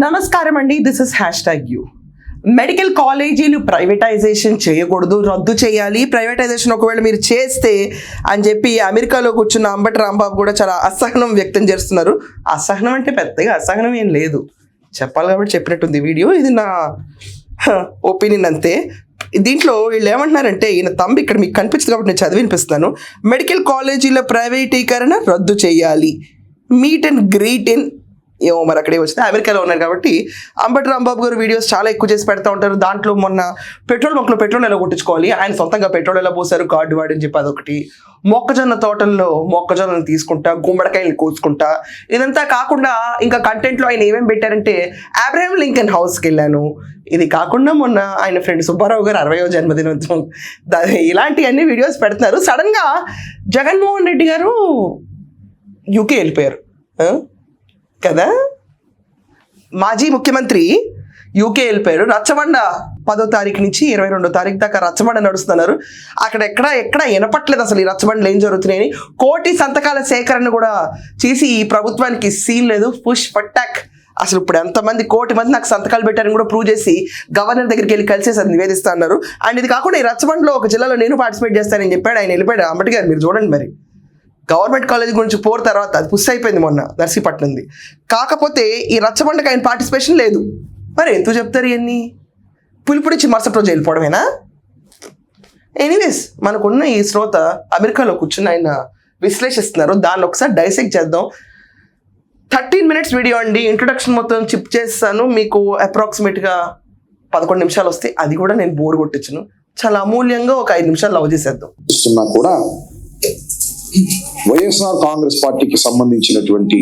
నమస్కారం అండి this is hashtag you medical కాలేజీలు ప్రైవేటైజేషన్ చేయకూడదు రద్దు చేయాలి. ప్రైవేటైజేషన్ ఒకవేళ మీరు చేస్తే అని చెప్పి అమెరికాలో కూర్చున్న అంబటి రాంబాబు కూడా చాలా అసహనం వ్యక్తం చేస్తున్నారు. అసహనం అంటే పెద్దగా అసహనం ఏం లేదు. చెప్పాలి కాబట్టి చెప్పినట్టుంది వీడియో. ఇది నా ఒపీనియన్ అంతే. దీంట్లో వీళ్ళు ఏమంటున్నారంటే ఈయన తంబి ఇక్కడ మీకు కనిపించదు కాబట్టి నేను చదివి వినిపిస్తాను. మెడికల్ కాలేజీల ప్రైవేటీకరణ రద్దు చేయాలి. మీట్ అండ్ గ్రీట్ ఇన్ ఏమో మరి అక్కడే వచ్చింది. అమెరికాలో ఉన్నారు కాబట్టి అంబటి రాంబాబు గారు వీడియోస్ చాలా ఎక్కువ చేసి పెడతా ఉంటారు. దాంట్లో మొన్న పెట్రోల్ మొక్కలు పెట్రోల్ ఎలా కొట్టించుకోవాలి? ఆయన సొంతంగా పెట్రోల్ ఎలా పోసారు? కార్డు వాడని చెప్పి అదొకటి. మొక్కజొన్న తోటల్లో మొక్కజొన్నలు తీసుకుంటా గుమ్మడికాయలు కోసుకుంటా ఇదంతా కాకుండా ఇంకా కంటెంట్లో ఆయన ఏమేమి పెట్టారంటే అబ్రహం లింకన్ హౌస్కి వెళ్ళాను. ఇది కాకుండా మొన్న ఆయన ఫ్రెండ్ సుబ్బారావు గారు అరవయో జన్మదినోత్సవం. దా- ఇలాంటివన్నీ వీడియోస్ పెడుతున్నారు. సడన్గా జగన్మోహన్ రెడ్డి గారు యూకే వెళ్ళిపోయారు. కదా? మాజీ ముఖ్యమంత్రి యూకే వెళ్ళిపోయారు. రచ్చబండ పదో తారీఖు నుంచి ఇరవై రెండో తారీఖు దాకా రచ్చబండ నడుస్తున్నారు. అక్కడ ఎక్కడ ఎక్కడ వినపట్లేదు అసలు ఈ రచ్చబండలు ఏం జరుగుతున్నాయని. కోటి సంతకాల సేకరణ కూడా చేసి ఈ ప్రభుత్వానికి సీన్ లేదు. పుష్ పట్టాక్ అసలు ఇప్పుడు ఎంతమంది కోటి మంది నాకు సంతకాలు పెట్టారని కూడా ప్రూవ్ చేసి గవర్నర్ దగ్గరికి వెళ్ళి కలిసేసి అది నివేదిస్తా అన్నారు. అండ్ ఇది కాకుండా ఈ రచ్చబండలో ఒక జిల్లాలో నేను పార్టిసిపేట్ చేస్తానని చెప్పాడు. ఆయన వెళ్ళిపోయాడు. అంబటి గారు మీరు చూడండి మరి. గవర్నమెంట్ కాలేజ్ గురించి పోర్ తర్వాత అది పుస్ అయిపోయింది మొన్న నర్సీపట్నంది కాకపోతే ఈ రచ్చబండకి ఆయన పార్టిసిపేషన్ లేదు. మరి ఎందుకు చెప్తారు ఇవన్నీ పులిపుడిచ్చి మరుసటి రోజు వెళ్ళిపోవడమేనా? ఎనీవేస్ మనకున్న ఈ శ్రోత అమెరికాలో కూర్చుని ఆయన విశ్లేషిస్తున్నారు. దాన్ని ఒకసారి డైసెక్ట్ చేద్దాం. థర్టీన్ మినిట్స్ వీడియో అండి. ఇంట్రొడక్షన్ మొత్తం చిప్ చేస్తాను. మీకు అప్రాక్సిమేట్గా పదకొండు నిమిషాలు వస్తే అది కూడా నేను బోర్ కొట్టించను. చాలా అమూల్యంగా ఒక ఐదు నిమిషాలు లవ్ చేసేద్దాం. కూడా వైఎస్ఆర్ కాంగ్రెస్ పార్టీకి సంబంధించినటువంటి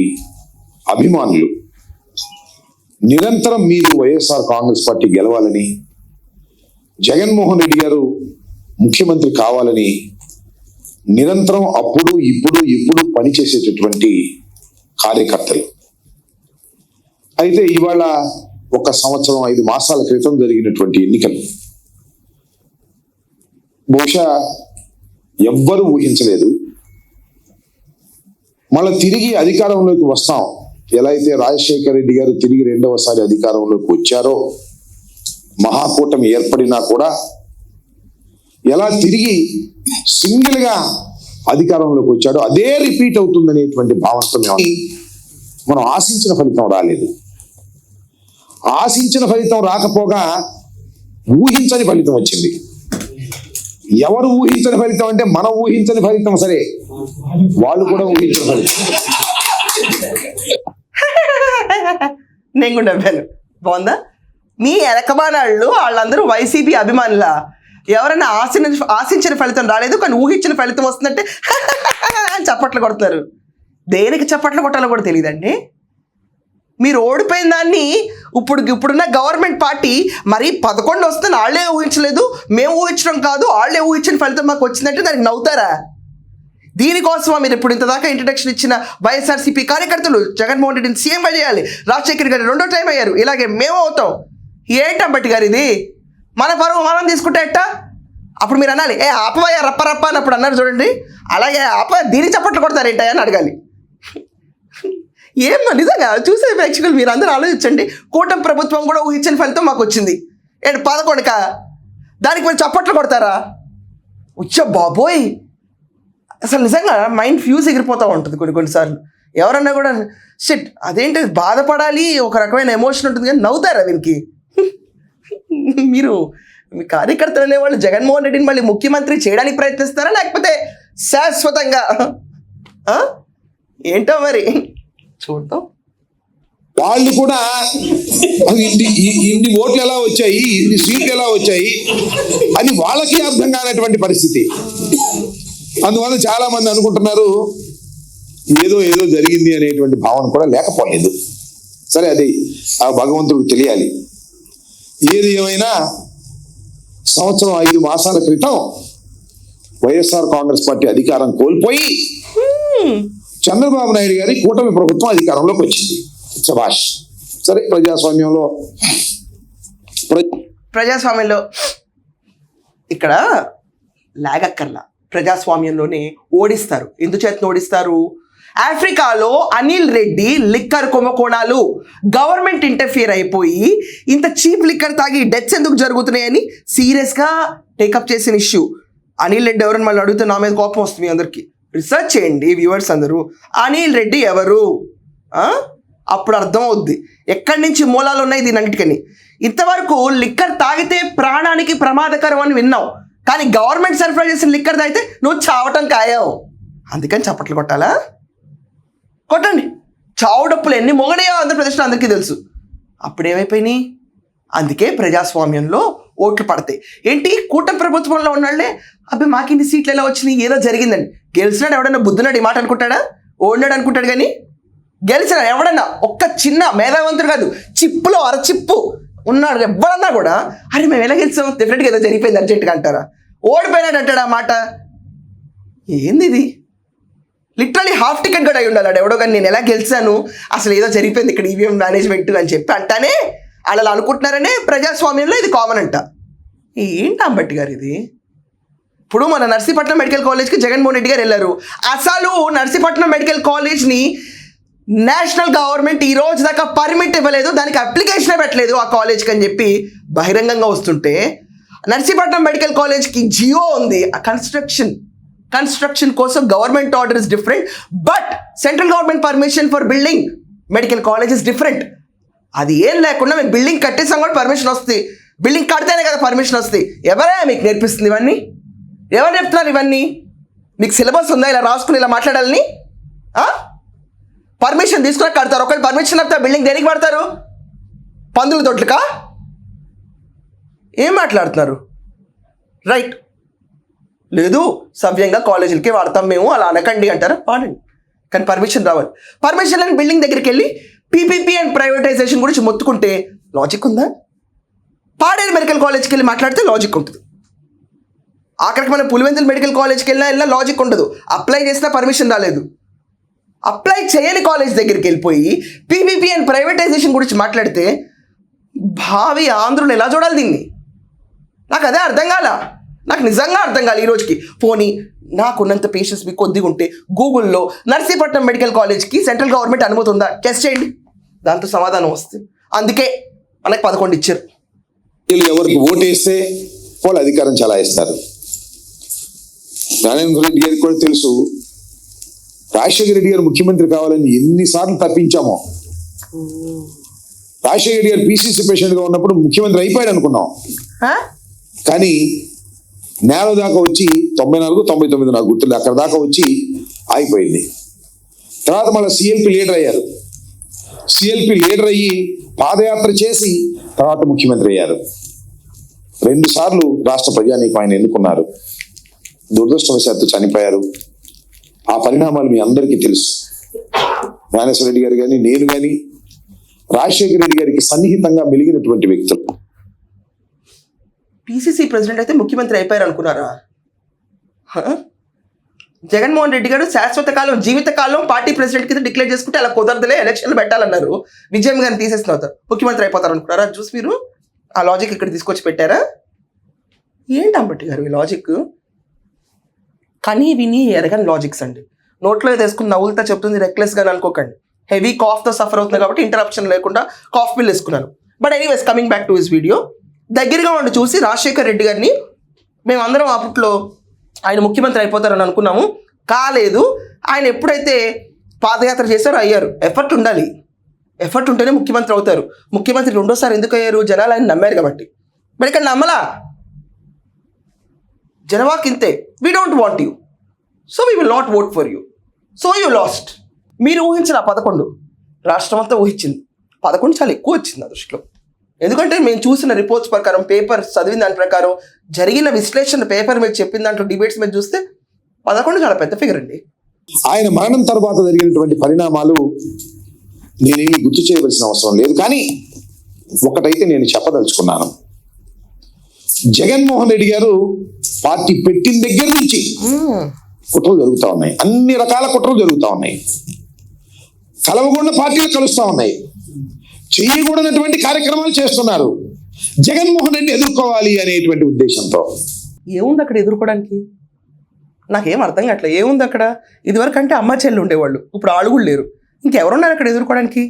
అభిమానులు నిరంతరం మీరు వైఎస్ఆర్ కాంగ్రెస్ పార్టీ గెలవాలని జగన్మోహన్ రెడ్డి గారు ముఖ్యమంత్రి కావాలని నిరంతరం అప్పుడు ఇప్పుడు ఇప్పుడు పనిచేసేటటువంటి కార్యకర్తలు. అయితే ఇవాళ ఒక సంవత్సరం ఐదు మాసాల క్రితం జరిగినటువంటి ఎన్నికలు. బహుశా ఎవ్వరూ ఊహించలేదు. మళ్ళీ తిరిగి అధికారంలోకి వస్తాం. ఎలా అయితే రాజశేఖర రెడ్డి గారు తిరిగి రెండవసారి అధికారంలోకి వచ్చారో మహాకూటమి ఏర్పడినా కూడా ఎలా తిరిగి సింగిల్గా అధికారంలోకి వచ్చాడో అదే రిపీట్ అవుతుందనేటువంటి భావనతో మేము మనం ఆశించిన ఫలితం రాలేదు. ఆశించిన ఫలితం రాకపోగా ఊహించని ఫలితం వచ్చింది. ఎవరు ఊహించని ఫలితం అంటే మనం ఊహించని ఫలితం సరే. వాళ్ళు కూడా ఊహించని ఫలితం. నేను కూడా నవ్వాను. బాగుందా? మీ ఎలకమానాళ్ళు వాళ్ళందరూ వైసీపీ అభిమానుల? ఎవరైనా ఆశించిన ఆశించిన ఫలితం రాలేదు కానీ ఊహించిన ఫలితం వస్తుందంటే అని చప్పట్లు కొడుతున్నారు. దేనికి చప్పట్లు కొట్టాలో కూడా తెలియదండి. మీరు ఓడిపోయిన దాన్ని ఇప్పుడు ఇప్పుడున్న గవర్నమెంట్ పార్టీ మరి పదకొండు వస్తుంది వాళ్ళే ఊహించలేదు మేము ఊహించడం కాదు వాళ్ళే ఊహించిన ఫలితం మాకు వచ్చిందంటే దానికి నవ్వుతారా? దీనికోసమా మీరు ఇప్పుడు ఇంతదాకా ఇంట్రడక్షన్ ఇచ్చిన వైఎస్ఆర్సీపీ కార్యకర్తలు జగన్మోహన్ రెడ్డిని సీఎంగా చేయాలి. రాజశేఖర్ గారు రెండో టైం అయ్యారు ఇలాగే మేము అవుతాం. ఏంటంబట్టి గారు ఇది? మన పరువు మనం తీసుకుంటే ఎట్టా? అప్పుడు మీరు అనాలి. ఏ ఆపవయ్యా రప్ప రప్ప అని అప్పుడు అన్నారు చూడండి. అలాగే ఆప దీని చప్పట్లు కొడతారు ఏంటయ్యా అని అడగాలి. ఏం నిజంగా చూసే ప్రేక్షకులు మీరు అందరూ ఆలోచించండి. కూటమి ప్రభుత్వం కూడా ఊహించిన ఫలితం మాకు వచ్చింది. ఏంటి పదకొండుక దానికి మీరు చప్పట్లు కొడతారా? వచ్చా బాబోయ్! అసలు నిజంగా మైండ్ ఫ్యూజ్ ఎగిరిపోతూ ఉంటుంది కొన్ని కొన్నిసార్లు ఎవరన్నా కూడా షిట్ అదేంటి బాధపడాలి ఒక రకమైన ఎమోషన్ ఉంటుంది కానీ నవ్వుతారా దీనికి? మీరు మీ కార్యకర్తలు అనేవాళ్ళు జగన్మోహన్ రెడ్డిని మళ్ళీ ముఖ్యమంత్రి చేయడానికి ప్రయత్నిస్తారా? లేకపోతే శాశ్వతంగా ఏంటో మరి? చూద్దాం. వాళ్ళు కూడా ఇన్ని ఇన్ని ఓట్లు ఎలా వచ్చాయి ఇన్ని సీట్లు ఎలా వచ్చాయి అని వాళ్ళకి అర్థం కానటువంటి పరిస్థితి. అందువల్ల చాలా మంది అనుకుంటున్నారు ఏదో ఏదో జరిగింది అనేటువంటి భావన కూడా లేకపోలేదు. సరే అది ఆ భగవంతుడికి తెలియాలి. ఏది ఏమైనా సంవత్సరం ఐదు మాసాల క్రితం వైఎస్ఆర్ కాంగ్రెస్ పార్టీ అధికారం కోల్పోయి చంద్రబాబు నాయుడు గారి కూటమి ప్రభుత్వం అధికారంలోకి వచ్చింది. శభాష్. సరే ప్రజాస్వామ్యంలో ప్రజాస్వామ్యంలో ఇక్కడ లాగక్కర్లా ప్రజాస్వామ్యంలోనే ఓడిస్తారు. ఎందుచేతను ఓడిస్తారు? ఆఫ్రికాలో అనిల్ రెడ్డి లిక్కర్ కుంభకోణాలు గవర్నమెంట్ ఇంటర్ఫియర్ అయిపోయి ఇంత చీప్ లిక్కర్ తాగి డెత్స్ ఎందుకు జరుగుతున్నాయని సీరియస్గా టేకప్ చేసిన ఇష్యూ. అనిల్ రెడ్డి ఎవరని మళ్ళీ అడిగితే నా మీద కోపం వస్తుంది అందరికీ. రీసెర్చ్ చేయండి వ్యూవర్స్ అందరూ. అనిల్ రెడ్డి ఎవరు? అప్పుడు అర్థం అవుద్ది ఎక్కడి నుంచి మూలాలు ఉన్నాయి దీని అన్నిటికని. ఇంతవరకు లిక్కర్ తాగితే ప్రాణానికి ప్రమాదకరం అని విన్నావు కానీ గవర్నమెంట్ సరఫరా చేసిన లిక్కర్ తాగితే నువ్వు చావటం ఖాయం. అందుకని చప్పట్లు కొట్టాలా? కొట్టండి. చావు డప్పులు ఎన్ని మొగడయో ఆంధ్రప్రదేశ్లో అందరికీ తెలుసు. అప్పుడు ఏమైపోయినాయి అందుకే ప్రజాస్వామ్యంలో ఓట్లు పడతాయి. ఏంటి? కూటమి ప్రభుత్వంలో ఉన్నాళ్ళే అబ్బాయి మాకిన్ని సీట్లు ఎలా వచ్చినాయి? ఏదో జరిగిందండి. గెలిచినాడు ఎవడన్నా బుద్ధున్నాడు ఈ మాట అనుకుంటాడా? ఓడినాడు అనుకుంటాడు కానీ గెలిచిన ఎవడన్నా? ఒక్క చిన్న మేధావంతుడు కాదు. చిప్పులో అరచిప్పు ఉన్నాడు ఎవరన్నా కూడా. అరే మేము ఎలా గెలిచాం? డెఫినెట్గా ఏదో జరిగిపోయింది అర్జెంట్గా అంటారా? ఓడిపోయినాడు అంటాడు ఆ మాట? ఏంది ఇది? లిటరలీ హాఫ్ టికెట్ కూడా అయి ఉండాలి ఎవడో కానీ నేను ఎలా గెలిచాను? అసలు ఏదో జరిగిపోయింది ఇక్కడ ఈవీఎం మేనేజ్మెంట్ అని చెప్పి అంటానే వాళ్ళు అలా అనుకుంటున్నారనే ప్రజాస్వామ్యంలో ఇది కామన్ అంట. ఏంటి అంబట్టి గారు ఇది? ఇప్పుడు మన నర్సీపట్నం మెడికల్ కాలేజ్కి జగన్మోహన్ రెడ్డి గారు వెళ్ళారు. అసలు నర్సీపట్నం మెడికల్ కాలేజ్ని నేషనల్ గవర్నమెంట్ ఈ రోజు దాకా పర్మిట్ ఇవ్వలేదు దానికి అప్లికేషన్ పెట్టలేదు ఆ కాలేజ్కి అని చెప్పి బహిరంగంగా వస్తుంటే నర్సీపట్నం మెడికల్ కాలేజ్కి జియో ఉంది. ఆ కన్స్ట్రక్షన్ కన్స్ట్రక్షన్ కోసం government order is different but central government permission for building medical college is different అది ఏం లేకుండా మేము బిల్డింగ్ కట్టేసాం కూడా పర్మిషన్ వస్తుంది. బిల్డింగ్ కడితేనే కదా పర్మిషన్ వస్తుంది. ఎవరే మీకు నేర్పిస్తుంది ఇవన్నీ? ఎవరు చెప్తున్నారు ఇవన్నీ? మీకు సిలబస్ ఉందా? ఇలా రాసుకుని ఇలా మాట్లాడాలని? పర్మిషన్ తీసుకుని కడతారు. ఒకవేళ పర్మిషన్ వస్తే బిల్డింగ్ దేనికి పడతారు పందుల తొట్లుకా? ఏం మాట్లాడుతున్నారు? రైట్. లేదు సవ్యంగా కాలేజీలకి వాడతాం మేము అలా అనకండి అంటారు. వాడండి. కానీ పర్మిషన్ రావాలి. పర్మిషన్ లేని బిల్డింగ్ దగ్గరికి వెళ్ళి పీపీపీ అండ్ ప్రైవేటైజేషన్ గురించి మొత్తుకుంటే లాజిక్ ఉందా? పాడేరు మెడికల్ కాలేజ్కి వెళ్ళి మాట్లాడితే లాజిక్ ఉంటుంది. ఆఖరికి మనం పులివెందుల మెడికల్ కాలేజ్కి వెళ్ళినా వెళ్ళినా లాజిక్ ఉండదు. అప్లై చేసినా పర్మిషన్ రాలేదు. అప్లై చేయని కాలేజ్ దగ్గరికి వెళ్ళిపోయి పీపీపీ అండ్ ప్రైవేటైజేషన్ గురించి మాట్లాడితే భావి ఆంధ్రులు ఎలా చూడాలి దీన్ని? నాకు అదే అర్థం కాల. నాకు నిజంగా అర్థం కాలే ఈరోజుకి పోనీ నాకున్నంత పేషెన్స్ మీకు కొద్దిగా ఉంటే గూగుల్లో నర్సీపట్నం మెడికల్ కాలేజ్కి సెంట్రల్ గవర్నమెంట్ అనుమతి ఉందా? టెస్ట్ చేయండి. దాంతో సమాధానం వస్తుంది. అందుకే మనకు పదకొండు ఇచ్చారు. వీళ్ళు ఎవరికి ఓటేస్తే వాళ్ళు అధికారం చలాయిస్తారు. జ్ఞానేంద్ర రెడ్డి గారికి కూడా తెలుసు రాజశేఖర రెడ్డి గారు ముఖ్యమంత్రి కావాలని ఎన్నిసార్లు తప్పించామో. రాజశేఖర రెడ్డి గారు పిసిసి ప్రెసిడెంట్గా ఉన్నప్పుడు ముఖ్యమంత్రి అయిపోయాడు అనుకున్నాం? కానీ నేల దాకా వచ్చి తొంభై నాలుగు తొంభై తొమ్మిది నాకు గుర్తులేదు. అక్కడ దాకా వచ్చి ఆగిపోయింది. తర్వాత మళ్ళీ సిఎల్పి లీడర్ అయ్యారు. సిఎల్పి లీడర్ అయ్యి పాదయాత్ర చేసి తర్వాత ముఖ్యమంత్రి అయ్యారు. రెండు సార్లు రాష్ట్ర ప్రజానీకం ఆయన ఎన్నుకున్నారు. దురదృష్టవశాత్తు చనిపోయారు. ఆ పరిణామాలు మీ అందరికీ తెలుసు. జ్ఞానేశ్వర రెడ్డి గారు కానీ నేను కానీ రాజశేఖర రెడ్డి గారికి సన్నిహితంగా మెలిగినటువంటి వ్యక్తులు. పిసిసి ప్రెసిడెంట్ అయితే ముఖ్యమంత్రి అయిపోయారు అనుకున్నారా జగన్మోహన్ రెడ్డి గారు శాశ్వత కాలం జీవితకాలం పార్టీ ప్రెసిడెంట్ కింద డిక్లేర్ చేసుకుంటే అలా కుదరదులే ఎలక్షన్లు పెట్టాలన్నారు. విజయం గారిని తీసేసిన ముఖ్యమంత్రి అయిపోతారు అనుకున్నారా చూసి మీరు ఆ లాజిక్ ఇక్కడ తీసుకొచ్చి పెట్టారా? ఏంటి అంబట్టి గారు ఈ లాజిక్ కానీ విని ఎరగని లాజిక్స్ అండి. నోట్లో వేసుకుని నవ్వులతో చెప్తుంది రెక్లెస్గా అనుకోకండి. హెవీ కాఫ్తో సఫర్ అవుతుంది కాబట్టి ఇంటరప్షన్ లేకుండా కాఫ్ పిల్ వేసుకున్నాను. But anyways coming back to his video దగ్గరగా ఉండి చూసి రాజశేఖర్ రెడ్డి గారిని మేమందరం అప్పట్లో ఆయన ముఖ్యమంత్రి అయిపోతారని అనుకున్నాము. కాలేదు ఆయన ఎప్పుడైతే పాదయాత్ర చేశారో అయ్యారు. ఎఫర్ట్ ఉండాలి. ఎఫర్ట్ ఉంటేనే ముఖ్యమంత్రి అవుతారు. ముఖ్యమంత్రి రెండోసారి ఎందుకు అయ్యారు? జనాలు ఆయన నమ్మారు కాబట్టి. మరి ఇక్కడ నమ్మలా? జనవా ఇంతే we don't want you so we will not vote for you so you lost మీరు ఊహించిన పదకొండు రాష్ట్రం అంతా ఊహించింది. పదకొండు చాలా ఎక్కువ వచ్చింది ఆ దృష్టిలో. ఎందుకంటే మేము చూసిన రిపోర్ట్స్ ప్రకారం పేపర్ చదివిన దాని ప్రకారం జరిగిన విశ్లేషణ పేపర్ మీద చెప్పిన దాంట్లో డిబేట్స్ మీద చూస్తే పదకొండు చాలా పెద్ద ఫిగర్ అండి. ఆయన మరణం తర్వాత జరిగినటువంటి పరిణామాలు నేనేమి గుర్తు చేయవలసిన అవసరం లేదు. కానీ ఒకటైతే నేను చెప్పదలుచుకున్నాను. జగన్మోహన్ రెడ్డి గారు పార్టీ పెట్టిన దగ్గర నుంచి కుట్రలు జరుగుతూ ఉన్నాయి. అన్ని రకాల కుట్రలు జరుగుతూ ఉన్నాయి. కలవకుండా పార్టీలు కలుస్తూ ఉన్నాయి. చేయకూడనటువంటి కార్యక్రమాలు చేస్తున్నారు. జగన్మోహన్ రెడ్డి ఎదుర్కోవాలి అనేటువంటి ఉద్దేశంతో. ఏముంది అక్కడ ఎదుర్కోవడానికి? నాకేం అర్థం కావట్లేదు ఏముంది అక్కడ? ఇదివరకు అంటే అమ్మ చెల్లి ఉండేవాళ్ళు. ఇప్పుడు ఆళ్ళు కూడా లేరు. ఇంకెవరున్నారు అక్కడ ఎదుర్కోవడానికి?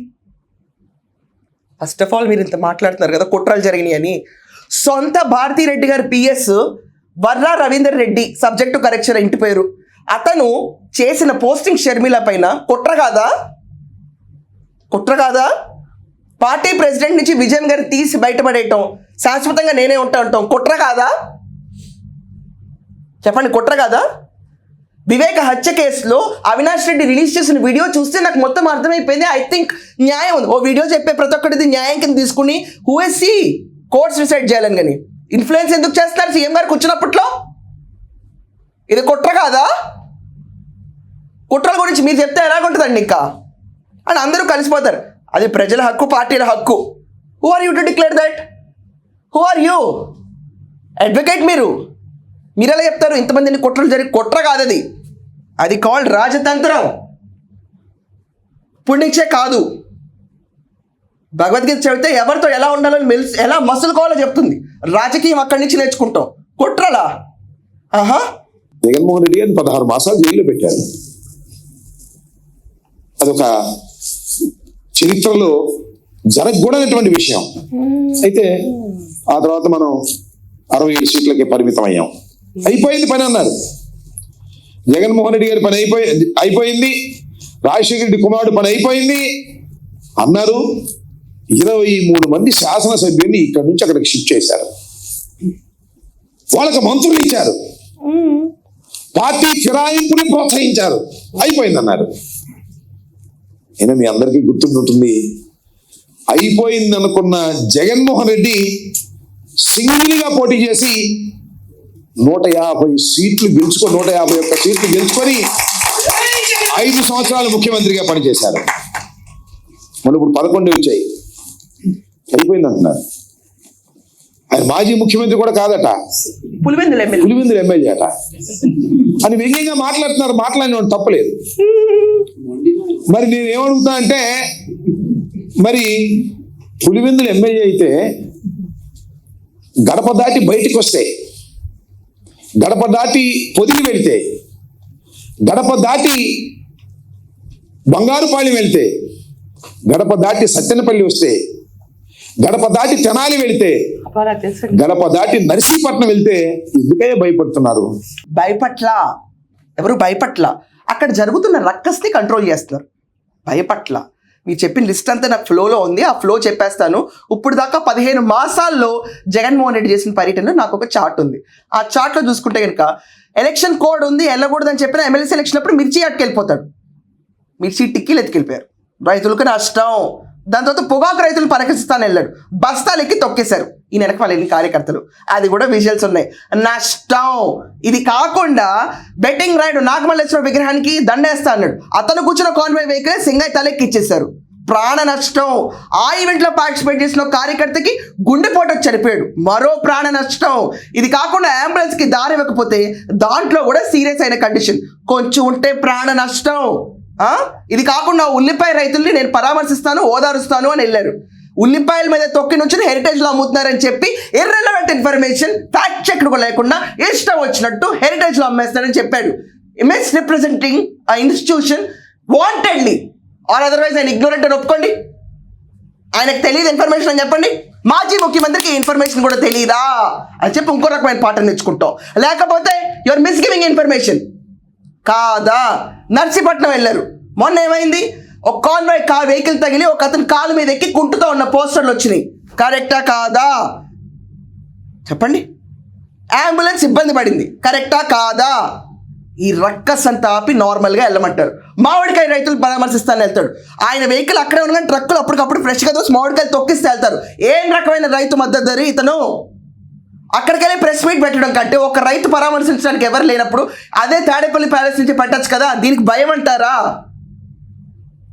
ఫస్ట్ ఆఫ్ ఆల్ మీరు ఇంత మాట్లాడుతున్నారు కదా కుట్రలు జరిగినాయి అని సొంత భారతీ రెడ్డి గారి PS Varra Ravinder Reddy subject correction ఇంటి పేరు. అతను చేసిన పోస్టింగ్ షర్మిల పైన కుట్ర కాదా? కుట్ర కాదా? పార్టీ ప్రెసిడెంట్ నుంచి విజయన్ గారు తీసి బయటపడేయటం శాశ్వతంగా నేనే ఉంటా ఉంటాం కుట్ర కాదా? చెప్పండి కుట్ర కాదా? వివేక హత్య కేసులో అవినాష్ రెడ్డి రిలీజ్ చేసిన వీడియో చూస్తే నాకు మొత్తం అర్థమైపోయింది. ఐ థింక్ న్యాయం ఉంది. ఓ వీడియో చెప్పే ప్రతి ఒక్కటిది న్యాయం కింద తీసుకుని హూఎస్సీ కోర్ట్స్ డిసైడ్ చేయాలని కానీ. ఇన్ఫ్లుయెన్స్ ఎందుకు చేస్తారు సీఎం గారు కూర్చున్నప్పట్లో? ఇది కుట్ర కాదా? కుట్రల గురించి మీరు చెప్తే ఎలాగుంటుందండి ఇంకా? అని అందరూ కలిసిపోతారు. అది ప్రజల హక్కు పార్టీల హక్కు. Who are you to declare that who are you advocate మీరు. మీరు ఎలా చెప్తారు? ఇంతమందిని కుట్రలు జరిగి కుట్ర కాదు అది అది కాల్డ్ రాజతంత్రం. పుణ్యక్షే కాదు. భగవద్గీత చెబితే ఎవరితో ఎలా ఉండాలని మెలిసి ఎలా మసులుకోవాలో చెప్తుంది. రాజకీయం అక్కడి నుంచి నేర్చుకుంటాం. కుట్రలా? ఆహా. జగన్మోహన్ రెడ్డి గారిని పదహారు మాసాలు జైల్లో పెట్టారు. అదొక చరిత్రలో జరగకూడనటువంటి విషయం. అయితే ఆ తర్వాత మనం అరవై ఏడు సీట్లకి పరిమితం అయ్యాం అయిపోయింది పని అన్నారు. జగన్మోహన్ రెడ్డి గారి పని అయిపోయి అయిపోయింది. రాజశేఖర రెడ్డి కుమారుడు పని అయిపోయింది. అన్నారు. ఇరవై మూడు మంది శాసనసభ్యుల్ని ఇక్కడ నుంచి అక్కడికి షిఫ్ట్ చేశారు. వాళ్ళకి మంత్రులు ఇచ్చారు. పార్టీ ఫిరాయింపుని ప్రోత్సహించారు. అయిపోయిందన్నారు. అయినా మీ అందరికీ గుర్తుంటుంది అయిపోయింది అనుకున్న జగన్మోహన్ రెడ్డి సింగిల్గా పోటీ చేసి నూట యాభై సీట్లు గెలుచుకొని నూట యాభై ఒక్క సీట్లు గెలుచుకొని ఐదు సంవత్సరాలు ముఖ్యమంత్రిగా పనిచేశారు. మన ఇప్పుడు పదకొండు వచ్చాయి. అయిపోయింది అంటున్నారు ఆయన మాజీ ముఖ్యమంత్రి కూడా కాదట. పులివెందులు ఎమ్మెల్యే. పులివెందులు ఎమ్మెల్యే అట. అని వ్యంగ్యంగా మాట్లాడుతున్నారు మాట్లాడిన తప్పలేదు. మరి నేను ఏమడుగుతా అంటే మరి పులివెందులు ఎమ్మెల్యే అయితే గడప దాటి బయటికి వస్తే గడప దాటి పొదిగి వెళితే గడప దాటి బంగారుపాళెం వెళ్తే గడప దాటి సత్తెనపల్లి వస్తే గడప దాటి తెనాలి వెళితే గడప దాటి నర్సీపట్నం వెళ్తే ఎందుకయ్యా భయపడుతున్నారు? భయపట్ల. ఎవరు భయపట్ల? అక్కడ జరుగుతున్న రక్కస్ని కంట్రోల్ చేస్తున్నారు. భయపట్ల. మీరు చెప్పిన లిస్ట్ అంతా నాకు ఫ్లోలో ఉంది. ఆ ఫ్లో చెప్పేస్తాను. ఇప్పుడు దాకా పదిహేను మాసాల్లో జగన్మోహన్ రెడ్డి చేసిన పర్యటనలో నాకు ఒక చార్ట్ ఉంది. ఆ చార్ట్లో చూసుకుంటే కనుక ఎలక్షన్ కోడ్ ఉంది వెళ్ళకూడదని చెప్పిన ఎమ్మెల్సీ ఎలక్షన్ అప్పుడు మిర్చి అట్టుకెళ్ళిపోతాడు మిర్చి టిక్కీలు ఎత్తుకెళ్ళిపోయారు. రైతులకు నష్టం. దాని తర్వాత పొగాకు రైతులు పరకరిస్తాను వెళ్ళాడు బస్తాలు ఎక్కి తొక్కేశారు. ఈ వెనక వాళ్ళు కార్యకర్తలు. అది కూడా విజువల్స్ ఉన్నాయి. నష్టం. ఇది కాకుండా బెట్టింగ్ రైడ్ నాగమల్లేశ్వర విగ్రహానికి దండేస్తా అన్నాడు. అతను కూర్చున్న కాన్వే వెహికల్ సింగై తలెక్కి ఇచ్చేశారు ప్రాణ నష్టం. ఆ ఈవెంట్లో పార్టిసిపేట్ చేసిన కార్యకర్తకి గుండెపోట చనిపోయాడు. మరో ప్రాణ నష్టం. ఇది కాకుండా అంబులెన్స్కి దారి ఇవ్వకపోతే దాంట్లో కూడా సీరియస్ అయిన కండిషన్ కొంచెం ఉంటే ప్రాణ నష్టం. ఇది కాకుండా ఉల్లిపాయ రైతుల్ని నేను పరామర్శిస్తాను ఓదారుస్తాను అని వెళ్ళారు. ఉల్లిపాయల మీద తొక్కి నుంచి హెరిటేజ్లో అమ్ముతున్నారని చెప్పి ఇర్రెలవెంట్ ఇన్ఫర్మేషన్ ఫ్యాక్ట్ చెక్ లేకుండా ఇష్టం వచ్చినట్టు హెరిటేజ్లో అమ్మేస్తారని చెప్పాడు. మిస్ రిప్రజెంటింగ్ ఆ ఇన్స్టిట్యూషన్ వాంటెడ్లీ ఆర్ అదర్వైజ్ ఆయన ఇగ్నోరెంట్ అని ఒప్పుకోండి. ఆయనకు తెలియదు ఇన్ఫర్మేషన్ అని చెప్పండి. మాజీ ముఖ్యమంత్రికి ఇన్ఫర్మేషన్ కూడా తెలియదా అని చెప్పి ఇంకో రకమైన పాఠం తెచ్చుకుంటాం. లేకపోతే యువర్ మిస్ గివింగ్ ఇన్ఫర్మేషన్ కాదా? నర్సీపట్నం వెళ్ళారు. మొన్న ఏమైంది? ఒక కాన్వాయ్ కా వెహికల్ తగిలి ఒక అతని కాలు మీద ఎక్కి కుంటుతో ఉన్న పోస్టర్లు వచ్చినాయి. కరెక్టా కాదా? చెప్పండి. అంబులెన్స్ ఇబ్బంది పడింది. కరెక్టా కాదా? ఈ రక్కస్ అంతా ఆపి నార్మల్గా వెళ్ళమంటారు. మామిడికాయ రైతులు పరామర్శిస్తాను వెళ్తాడు. ఆయన వెహికల్ అక్కడే ఉన్న ట్రక్కులు అప్పటికప్పుడు ఫ్రెష్గా దోసి మామిడికాయలు తొక్కిస్తే వెళ్తారు. ఏం రకమైన రైతు మద్దతు ధర ఇతను? అక్కడికి వెళ్ళి ప్రెస్ మీట్ పెట్టడం కంటే ఒక రైతు పరామర్శించడానికి ఎవరు లేనప్పుడు అదే తాడేపల్లి ప్యాలెస్ నుంచి పెట్టచ్చు కదా దీనికి భయం అంటారా?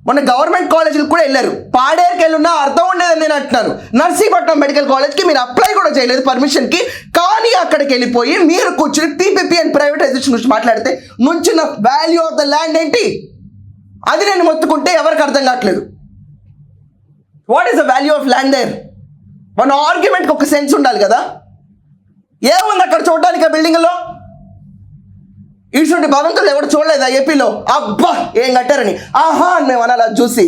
మొన్న గవర్నమెంట్ కాలేజీలకు కూడా వెళ్ళారు. పాడేరుకి వెళ్ళున్నా అర్థం ఉండేదని నేను అంటున్నాను. నర్సీపట్నం మెడికల్ కాలేజ్కి మీరు అప్లై కూడా చేయలేదు పర్మిషన్కి కానీ అక్కడికి వెళ్ళిపోయి మీరు కూర్చుని పీపీపీ అండ్ ప్రైవేటైజేషన్ గురించి మాట్లాడితే నుంచిన వాల్యూ ఆఫ్ ద ల్యాండ్ ఏంటి? అది నేను మొత్తుకుంటే ఎవరికి అర్థం కావట్లేదు. What is the value of land there మన ఆర్గ్యుమెంట్కి ఒక సెన్స్ ఉండాలి కదా. ఏముంది అక్కడ చూడడానికి ఆ బిల్డింగ్లో? ఇటువంటి భవంతులు ఎవరు చూడలేదా ఏపీలో? అబ్బా ఏం కట్టారని? ఆహా అని మేము అలా చూసి.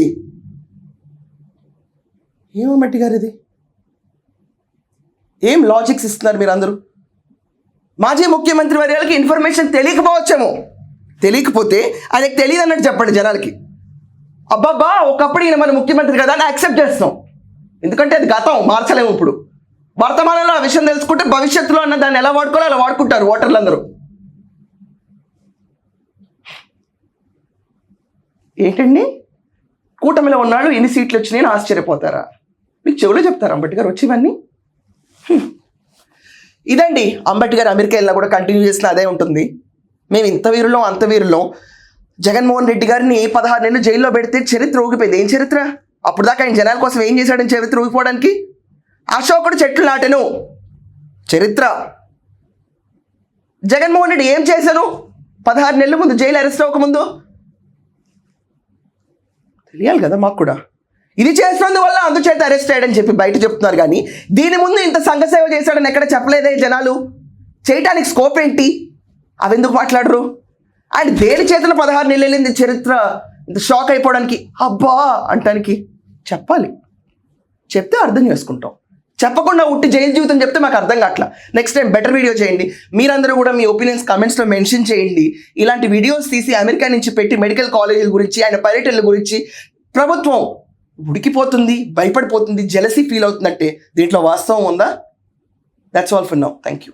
ఏమో మట్టి గారు ఇది ఏం లాజిక్స్ ఇస్తున్నారు మీరు అందరూ మాజీ ముఖ్యమంత్రి వర్యాలకి ఇన్ఫర్మేషన్ తెలియకపోవచ్చేమో. తెలియకపోతే ఆయనకు తెలియదు అన్నట్టు చెప్పండి జనాలకి. అబ్బాబ్బా ఒకప్పుడు ఈయన మన ముఖ్యమంత్రి కదా అని యాక్సెప్ట్ చేస్తాం ఎందుకంటే అది గతం మార్చలేము ఇప్పుడు. వర్తమానంలో ఆ విషయం తెలుసుకుంటే భవిష్యత్తులో అన్న దాన్ని ఎలా వాడుకోవాలో అలా వాడుకుంటారు ఓటర్లు అందరూ ఏంటండి? కూటమిలో ఉన్నాళ్ళు ఎన్ని సీట్లు వచ్చినాయని ఆశ్చర్యపోతారా? మీకు చెవులో చెప్తారా అంబేద్కర్ వచ్చి ఇవన్నీ? ఇదండి అంబేద్కర్ అమెరికా వెళ్ళినా కూడా కంటిన్యూ చేసిన అదే ఉంటుంది. మేము ఇంత వీరులో అంత వీరులో. జగన్మోహన్ రెడ్డి గారిని పదహారు నెలలు జైల్లో పెడితే చరిత్ర ఊగిపోయింది. ఏం చరిత్ర? అప్పుడు దాకా ఆయన జనాల కోసం ఏం చేశాడని చరిత్ర ఊగిపోవడానికి? అశోకుడు చెట్లు నాటెను. చరిత్ర. జగన్మోహన్ రెడ్డి ఏం చేశాను పదహారు నెలల ముందు జైలు అరెస్ట్ అవ్వకముందు తెలియాలి కదా మాకు కూడా. ఇది చేసినందువల్ల అందుచేత అరెస్ట్ అయ్యాడని చెప్పి బయట చెప్తున్నారు కానీ దీని ముందు ఇంత సంఘసేవ చేశాడని ఎక్కడ చెప్పలేదే జనాలు? చేయటానికి స్కోప్ ఏంటి? అవి ఎందుకు మాట్లాడరు? అండ్ దేని చేతుల పదహారు నెలలింది చరిత్ర? ఇంత షాక్ అయిపోవడానికి. అబ్బా! అంటానికి చెప్పాలి. చెప్తే అర్థం చేసుకుంటాం. చెప్పకుండా ఉట్టి జైలు జీవితం చెప్తే మాకు అర్థం కావట్లా. నెక్స్ట్ టైం బెటర్ వీడియో చేయండి. మీరందరూ కూడా మీ ఒపీనియన్స్ కమెంట్స్లో మెన్షన్ చేయండి. ఇలాంటి వీడియోస్ తీసి అమెరికా నుంచి పెట్టి మెడికల్ కాలేజీల గురించి ఆయన పర్యటనల గురించి ప్రభుత్వం ఉడికిపోతుంది భయపడిపోతుంది జెలసీ ఫీల్ అవుతుందంటే దీంట్లో వాస్తవం ఉందా? That's all for now thank you